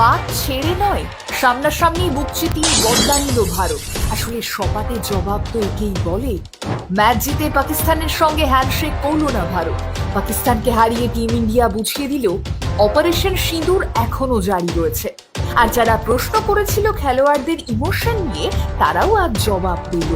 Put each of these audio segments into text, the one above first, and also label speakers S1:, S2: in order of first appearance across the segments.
S1: মাঠ ছেড়ে নয়, সামনাসামনি বুক চিতিয়ে বদলা নিল ভারত। আসলে সপাতে জবাব তো একেই বলে, ম্যাচ জিতে পাকিস্তানের সঙ্গে হ্যান্ডশেক করল না ভারত। পাকিস্তানকে হারিয়ে টিম ইন্ডিয়া বুঝিয়ে দিল, অপারেশন সিঁদুর এখনও জারি রয়েছে। আর যারা প্রশ্ন করেছিল খেলোয়াড়দের ইমোশন নিয়ে, তারাও আজ জবাব দিল।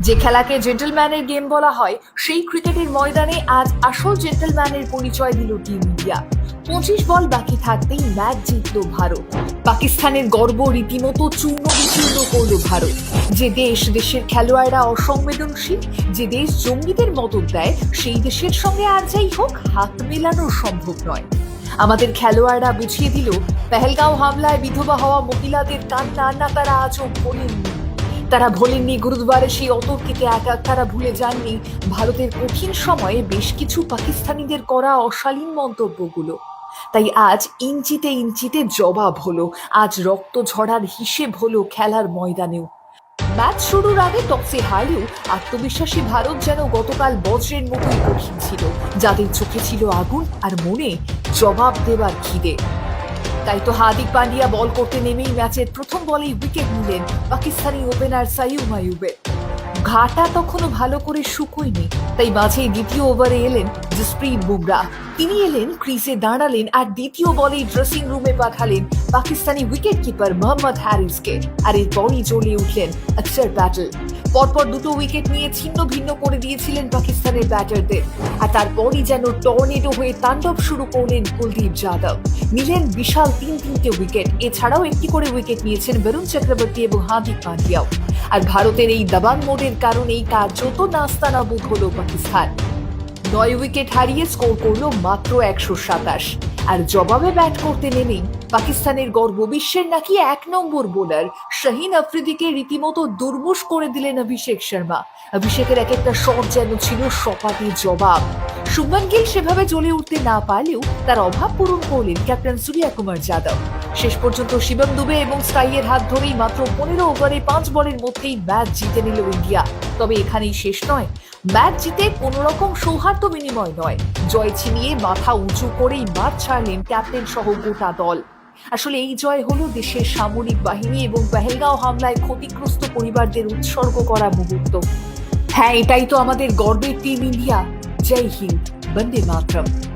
S1: যে খেলাকে জেন্টলম্যানের গেম বলা হয়, সেই ক্রিকেটের ময়দানে আজ আসল জেন্টলম্যানের পরিচয় দিল টিম ইন্ডিয়া। পঁচিশ বল বাকি থাকতেই ম্যাচ জিতল ভারত। পাকিস্তানের গর্ব রীতিমতো চূর্ণ বিচূর্ণ করল ভারত। যে দেশ দেশের খেলোয়াড়রা অসংবেদনশীল, যে দেশ জঙ্গিদের মদত দেয়, সেই দেশের সঙ্গে আর যাই হোক, হাত মেলানো সম্ভব নয়। আমাদের খেলোয়াড়রা বুঝিয়ে দিল, পেহেলগাঁও হামলায় বিধবা হওয়া মহিলাদের কান্না আন্না তারা আজও ভোলেননি তারা ভোলেননি গুরুদ্বারে সেই অতর্কিতে একা তারা ভুলে যাননি। ভারতের কঠিন সময়ে বেশ কিছু পাকিস্তানিদের করা অশালীন মন্তব্যগুলো। তাই আজ ইঞ্চিতে ইঞ্চিতে জবাব হলো, আজ রক্ত ঝরার হিসেব হলো খেলার ময়দানেও। ম্যাচ শুরুর আগে টসে হারলেও আত্মবিশ্বাসী ভারত যেন গতকাল বজ্রের মতোই কঠিন ছিল। যাদের চোখে ছিল আগুন আর মনে জবাব দেবার খিদে। তাই তো হার্দিক পান্ডিয়া বল করতে নেমেই ম্যাচের প্রথম বলেই উইকেট নিলেন পাকিস্তানি ওপেনার সাইউ মায়ুবের ঘাটা তখনও ভালো করে শুকোয়নি তাই মাঝে দ্বিতীয় ওভারে এলেন জসপ্রীত বুমরা। তিনি এলেন ক্রিজে দাঁড়ালেন আর দ্বিতীয় বলেই ড্রেসিং রুমে পাঠালেন পাকিস্তানি উইকেট কিপার মোহাম্মদ হ্যারিসকে আর এরপরই জ্বলে উঠলেন অক্ষর প্যাটেল পরপর দুটো উইকেট নিয়ে ছিন্ন ভিন্ন করে দিয়েছিলেন পাকিস্তানের ব্যাটারদের। আর তারপরই যেন টর্নেডো হয়ে তাণ্ডব শুরু করলেন কুলদীপ যাদব। নিলেন বিশাল তিন তিনটে উইকেট এছাড়াও একটি করে উইকেট নিয়েছেন বরুণ চক্রবর্তী এবং হার্দিক পান্ডিয়াও। আর ভারতের এই দাবাং মোডের কারণেই কার্যত নাস্তানাবুদ হল পাকিস্তান। নয় উইকেট হারিয়ে স্কোর করল মাত্র একশো সাতাশ। আর জবাবে ব্যাট করতে নেমেই পাকিস্তানের গর্ব বিশ্বের নাকি এক নম্বর বোলার শাহিন আফ্রিদিকে রীতিমতো দুর্মুষ করে দিলেন অভিষেক শর্মা। অভিষেকের এক একটা শট যেন ছিল সপাটি জবাব। শুভমান গিল সেভাবে জ্বলে উঠতে না পারলেও তার অভাব পূরণ করলেন ক্যাপ্টেন সূর্যা কুমার যাদব। শেষ পর্যন্ত শিবম দুবে এবং স্কাইয়ের হাত ধরেই মাত্র পনেরো ওভারে পাঁচ বলের মধ্যেই ম্যাচ জিতে নিল ইন্ডিয়া। তবে এখানেই শেষ নয়, ম্যাচ জিতে কোনো রকম সৌহার্দ্য বিনিময় নয়। জয় ছিনিয়ে মাথা উঁচু করেই মাঠ ছাড়লেন ক্যাপ্টেন সহ গোটা দল। আসলে এই জয় হলো দেশের সামরিক বাহিনী এবং পেহেলগাঁও হামলায় ক্ষতিগ্রস্ত পরিবারদের উৎসর্গ করা মুহূর্ত। হ্যাঁ এটাই তো আমাদের গর্বের টিম ইন্ডিয়া। जय हिंद बंदे मातरम।